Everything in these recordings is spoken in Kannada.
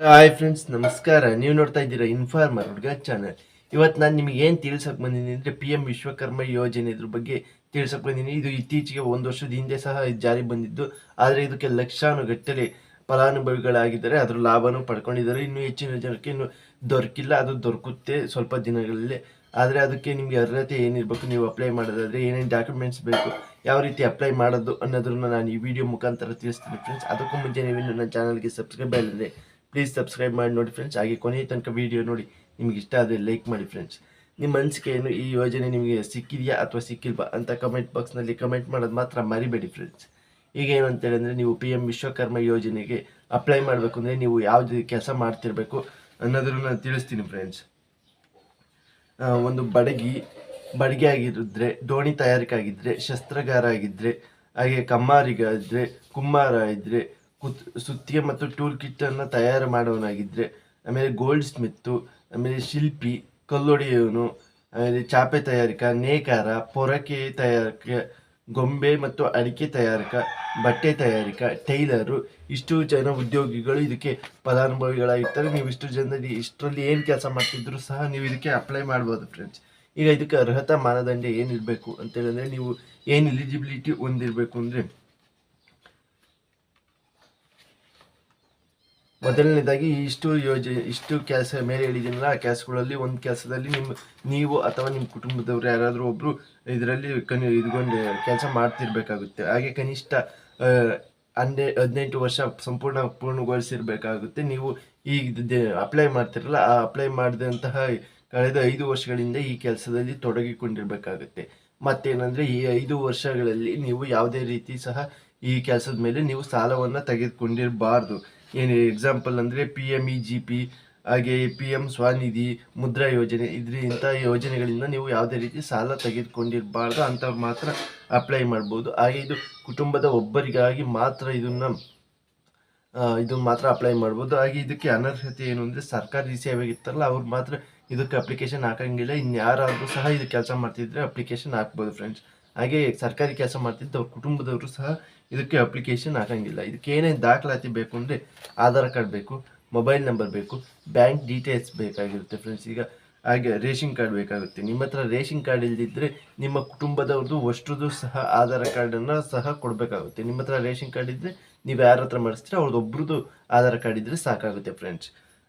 ಹಾಯ್ ಫ್ರೆಂಡ್ಸ್ ನಮಸ್ಕಾರ. ನೀವು ನೋಡ್ತಾ ಇದ್ದೀರಾ ಇನ್ಫಾರ್ಮರ್ ಹುಡುಗ ಚಾನಲ್ ಇವತ್ತು ನಾನು ನಿಮಗೆ ಏನು ತಿಳ್ಸಕ್ಕೆ ಬಂದಿದ್ದೀನಿ ಅಂದರೆ ಪಿ ಎಂ ವಿಶ್ವಕರ್ಮ ಯೋಜನೆ ಇದ್ರ ಬಗ್ಗೆ ತಿಳ್ಸೋಕೆ ಬಂದಿದ್ದೀನಿ. ಇದು ಇತ್ತೀಚೆಗೆ ಒಂದು ವರ್ಷದ ಹಿಂದೆ ಸಹ ಜಾರಿ ಬಂದಿದ್ದು. ಆದರೆ ಇದಕ್ಕೆ ಲಕ್ಷಾನುಗಟ್ಟಲೆ ಫಲಾನುಭವಿಗಳಾಗಿದ್ದಾರೆ. ಅದರ ಲಾಭನೂ ಪಡ್ಕೊಂಡಿದ್ದಾರೆ. ಇನ್ನೂ ಹೆಚ್ಚಿನ ಜನಕ್ಕೆ ಇನ್ನೂ ದೊರಕಿಲ್ಲ. ಅದು ದೊರಕುತ್ತೆ ಸ್ವಲ್ಪ ದಿನಗಳಲ್ಲಿ. ಆದರೆ ಅದಕ್ಕೆ ನಿಮಗೆ ಅರ್ಹತೆ ಏನಿರಬೇಕು, ನೀವು ಅಪ್ಲೈ ಮಾಡೋದಾದರೆ ಏನೇನು ಡಾಕ್ಯುಮೆಂಟ್ಸ್ ಬೇಕು, ಯಾವ ರೀತಿ ಅಪ್ಲೈ ಮಾಡೋದು ಅನ್ನೋದನ್ನು ನಾನು ಈ ವಿಡಿಯೋ ಮುಖಾಂತರ ತಿಳಿಸ್ತೀನಿ ಫ್ರೆಂಡ್ಸ್ ಅದಕ್ಕೂ ಮುಂಚೆ ನೀವು ನನ್ನ ಚಾನಲ್ಗೆ ಸಬ್ಸ್ಕ್ರೈಬ್ ಆಗಿದ್ರೆ ಪ್ಲೀಸ್ ಸಬ್ಸ್ಕ್ರೈಬ್ ಮಾಡಿ ನೋಡಿ ಫ್ರೆಂಡ್ಸ್ ಹಾಗೆ ಕೊನೆಯ ತನಕ ವಿಡಿಯೋ ನೋಡಿ, ನಿಮ್ಗೆ ಇಷ್ಟ ಆದರೆ ಲೈಕ್ ಮಾಡಿ ಫ್ರೆಂಡ್ಸ್ ನಿಮ್ಮ ಅನಿಸಿಕೆ ಏನು ಈ ಯೋಜನೆ ನಿಮಗೆ ಸಿಕ್ಕಿದೆಯಾ ಅಥವಾ ಸಿಕ್ಕಿಲ್ವಾ ಅಂತ ಕಮೆಂಟ್ ಬಾಕ್ಸ್ನಲ್ಲಿ ಕಮೆಂಟ್ ಮಾಡೋದು ಮಾತ್ರ ಮರಿಬೇಡಿ ಫ್ರೆಂಡ್ಸ್ ಈಗ ಏನು ನೀವು ಪಿ ಎಂ ವಿಶ್ವಕರ್ಮ ಯೋಜನೆಗೆ ಅಪ್ಲೈ ಮಾಡಬೇಕು ಅಂದರೆ ನೀವು ಯಾವ್ದು ಕೆಲಸ ಮಾಡ್ತಿರಬೇಕು ಅನ್ನೋದನ್ನು ನಾನು ತಿಳಿಸ್ತೀನಿ ಫ್ರೆಂಡ್ಸ್ ಒಂದು ಬಡಗಿ ಬಡಗಿ ಆಗಿರಿದ್ರೆ ದೋಣಿ ತಯಾರಿಕೆ ಆಗಿದ್ದರೆ ಶಸ್ತ್ರಗಾರ ಆಗಿದ್ದರೆ ಹಾಗೆ ಕಮ್ಮಾರಿಗಾದರೆ ಕುಮ್ಮಾರ ಇದ್ರೆ ಕುತ್ ಸುತ್ತಿಗೆ ಮತ್ತು ಟೂಲ್ ಕಿಟ್ಟನ್ನು ತಯಾರು ಮಾಡೋನಾಗಿದ್ದರೆ ಆಮೇಲೆ ಗೋಲ್ಡ್ ಸ್ಮಿತ್ತು ಆಮೇಲೆ ಶಿಲ್ಪಿ ಕಲ್ಲೊಡೆಯವನು ಆಮೇಲೆ ಚಾಪೆ ತಯಾರಿಕ, ನೇಕಾರ, ಪೊರಕೆ ತಯಾರಿಕೆ, ಗೊಂಬೆ ಮತ್ತು ಅಡಿಕೆ ತಯಾರಿಕ, ಬಟ್ಟೆ ತಯಾರಿಕ, ಟೈಲರು, ಇಷ್ಟು ಜನ ಉದ್ಯೋಗಿಗಳು ಇದಕ್ಕೆ ಫಲಾನುಭವಿಗಳಾಗಿರ್ತಾರೆ ನೀವು ಇಷ್ಟು ಜನರಲ್ಲಿ, ಇಷ್ಟರಲ್ಲಿ ಏನು ಕೆಲಸ ಮಾಡ್ತಿದ್ರು ಸಹ ನೀವು ಇದಕ್ಕೆ ಅಪ್ಲೈ ಮಾಡ್ಬೋದು ಫ್ರೆಂಡ್ಸ್ ಈಗ ಇದಕ್ಕೆ ಅರ್ಹತಾ ಮಾನದಂಡ ಏನಿರಬೇಕು ಅಂತೇಳಿದ್ರೆ, ನೀವು ಏನು ಎಲಿಜಿಬಿಲಿಟಿ ಹೊಂದಿರಬೇಕು ಅಂದರೆ ಮೊದಲನೇದಾಗಿ ಇಷ್ಟು ಯೋಜನೆ ಇಷ್ಟು ಕೆಲಸ ಮೇಲೆ ಹೇಳಿದ್ದೀನಲ್ಲ, ಆ ಕೆಲಸಗಳಲ್ಲಿ ಒಂದು ಕೆಲಸದಲ್ಲಿ ನಿಮ್ಮ ನೀವು ಅಥವಾ ನಿಮ್ಮ ಕುಟುಂಬದವರು ಯಾರಾದರೂ ಒಬ್ಬರು ಇದರಲ್ಲಿ ಕನಿ ಇದ್ಕೊಂಡು ಕೆಲಸ ಮಾಡ್ತಿರ್ಬೇಕಾಗುತ್ತೆ. ಹಾಗೆ ಕನಿಷ್ಠ ಹನ್ನೆ, ಹದಿನೆಂಟು ವರ್ಷ ಸಂಪೂರ್ಣ ಪೂರ್ಣಗೊಳಿಸಿರ್ಬೇಕಾಗುತ್ತೆ. ನೀವು ಈಗ ಅಪ್ಲೈ ಮಾಡ್ತಿರಲ್ಲ, ಆ ಅಪ್ಲೈ ಮಾಡಿದಂತಹ ಕಳೆದ ಐದು ವರ್ಷಗಳಿಂದ ಈ ಕೆಲಸದಲ್ಲಿ ತೊಡಗಿಕೊಂಡಿರಬೇಕಾಗುತ್ತೆ. ಮತ್ತೇನಂದರೆ ಈ ಐದು ವರ್ಷಗಳಲ್ಲಿ ನೀವು ಯಾವುದೇ ರೀತಿ ಸಹ ಈ ಕೆಲಸದ ಮೇಲೆ ನೀವು ಸಾಲವನ್ನು ತೆಗೆದುಕೊಂಡಿರಬಾರ್ದು. ಏನು ಎಕ್ಸಾಂಪಲ್ ಅಂದರೆ P M E G P ಹಾಗೆ ಪಿ ಎಂ ಸ್ವಾನಿಧಿ, ಮುದ್ರಾ ಯೋಜನೆ ಇದ್ರ ಇಂಥ ಯೋಜನೆಗಳಿಂದ ನೀವು ಯಾವುದೇ ರೀತಿ ಸಾಲ ತೆಗೆದುಕೊಂಡಿರಬಾರ್ದು ಅಂಥವ್ರು ಮಾತ್ರ ಅಪ್ಲೈ ಮಾಡ್ಬೋದು. ಹಾಗೆ ಇದು ಕುಟುಂಬದ ಒಬ್ಬರಿಗಾಗಿ ಮಾತ್ರ ಇದನ್ನ ಇದು ಮಾತ್ರ ಅಪ್ಲೈ ಮಾಡ್ಬೋದು. ಹಾಗೆ ಇದಕ್ಕೆ ಅನರ್ಹತೆ ಏನು ಅಂದರೆ ಸರ್ಕಾರಿ ಸೇವೆಗಿತ್ತಲ್ಲ ಅವ್ರು ಮಾತ್ರ ಇದಕ್ಕೆ ಅಪ್ಲಿಕೇಶನ್ ಹಾಕಂಗಿಲ್ಲ. ಇನ್ನು ಯಾರಾದರೂ ಸಹ ಇದು ಕೆಲಸ ಮಾಡ್ತಿದ್ರೆ ಅಪ್ಲಿಕೇಶನ್ ಹಾಕ್ಬೋದು ಫ್ರೆಂಡ್ಸ್ ಹಾಗೆ ಸರ್ಕಾರಿ ಕೆಲಸ ಮಾಡ್ತಿದ್ದ ಅವ್ರ ಕುಟುಂಬದವರು ಸಹ ಇದಕ್ಕೆ ಅಪ್ಲಿಕೇಶನ್ ಹಾಕಂಗಿಲ್ಲ. ಇದಕ್ಕೆ ಏನೇನು ದಾಖಲಾತಿ ಬೇಕು ಅಂದರೆ ಆಧಾರ್ ಕಾರ್ಡ್ ಬೇಕು ಮೊಬೈಲ್ ನಂಬರ್ ಬೇಕು ಬ್ಯಾಂಕ್ ಡೀಟೇಲ್ಸ್ ಬೇಕಾಗಿರುತ್ತೆ ಫ್ರೆಂಡ್ಸ್ ಈಗ ಹಾಗೆ ರೇಷನ್ ಕಾರ್ಡ್ ಬೇಕಾಗುತ್ತೆ. ನಿಮ್ಮ ಹತ್ರ ರೇಷನ್ ಕಾರ್ಡ್ ಇಲ್ಲದಿದ್ದರೆ ನಿಮ್ಮ ಕುಟುಂಬದವ್ರದ್ದು ಅಷ್ಟ್ರದ್ದು ಸಹ ಆಧಾರ್ ಕಾರ್ಡನ್ನು ಸಹ ಕೊಡಬೇಕಾಗುತ್ತೆ. ನಿಮ್ಮ ಹತ್ರ ರೇಷನ್ ಕಾರ್ಡ್ ಇದ್ದರೆ ನೀವು ಯಾರ ಹತ್ರ ಮಾಡಿಸ್ತೀರ ಅವ್ರದ್ದು ಆಧಾರ್ ಕಾರ್ಡ್ ಇದ್ದರೆ ಸಾಕಾಗುತ್ತೆ ಫ್ರೆಂಡ್ಸ್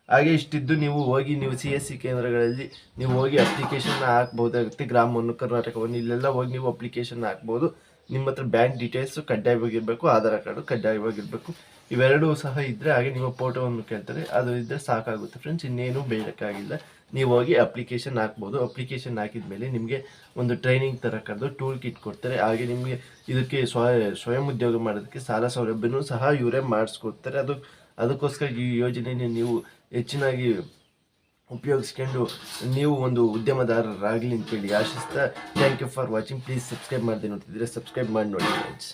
ಹಾಗೆ ಇಷ್ಟಿದ್ದು ನೀವು ಹೋಗಿ, ನೀವು ಸಿ ಎಸ್ ಸಿ ಕೇಂದ್ರಗಳಲ್ಲಿ ನೀವು ಹೋಗಿ ಅಪ್ಲಿಕೇಶನ್ ಹಾಕ್ಬೋದಾಗುತ್ತೆ ಗ್ರಾಮವನ್ನು ಕರ್ನಾಟಕವನ್ನು, ಇಲ್ಲೆಲ್ಲ ಹೋಗಿ ನೀವು ಅಪ್ಲಿಕೇಶನ್ ಹಾಕ್ಬೋದು. ನಿಮ್ಮ ಹತ್ರ ಬ್ಯಾಂಕ್ ಡೀಟೇಲ್ಸು ಕಡ್ಡಾಯವಾಗಿರಬೇಕು ಆಧಾರ್ ಕಾರ್ಡು ಕಡ್ಡಾಯವಾಗಿರಬೇಕು ಇವೆರಡೂ ಸಹ ಇದ್ದರೆ ಹಾಗೆ ನಿಮ್ಮ ಫೋಟೋವನ್ನು ಕೇಳ್ತಾರೆ. ಅದು ಇದ್ದರೆ ಸಾಕಾಗುತ್ತೆ ಫ್ರೆಂಡ್ಸ್ ಇನ್ನೇನು ಬೇಕಾಗಿಲ್ಲ ನೀವು ಹೋಗಿ ಅಪ್ಲಿಕೇಶನ್ ಹಾಕ್ಬೋದು. ಅಪ್ಲಿಕೇಶನ್ ಹಾಕಿದ ಮೇಲೆ ನಿಮಗೆ ಒಂದು ಟ್ರೈನಿಂಗ್ ಥರ ಕರೆದು ಟೂಲ್ ಕಿಟ್ ಕೊಡ್ತಾರೆ. ಹಾಗೆ ನಿಮಗೆ ಇದಕ್ಕೆ ಸ್ವ ಸ್ವಯಂ ಉದ್ಯೋಗ ಮಾಡೋದಕ್ಕೆ ಸಾಲ ಸೌಲಭ್ಯನೂ ಸಹ ಇವರೇ ಮಾಡಿಸ್ಕೊಡ್ತಾರೆ. ಅದು, ಅದಕ್ಕೋಸ್ಕರ ಈ ಯೋಜನೆಯನ್ನು ನೀವು ಹೆಚ್ಚಿನಾಗಿ ಉಪಯೋಗಿಸ್ಕೊಂಡು ನೀವು ಒಂದು ಉದ್ಯಮದಾರರಾಗಲಿ ಅಂತೇಳಿ ಆಶಿಸ್ತಾ thank you for watching please subscribe ಅಂತ ನೋಡ್ತಿದ್ರೆ ಸಬ್ಸ್ಕ್ರೈಬ್ ಮಾಡಿ ನೋಡಿ ಫ್ರೆಂಡ್ಸ್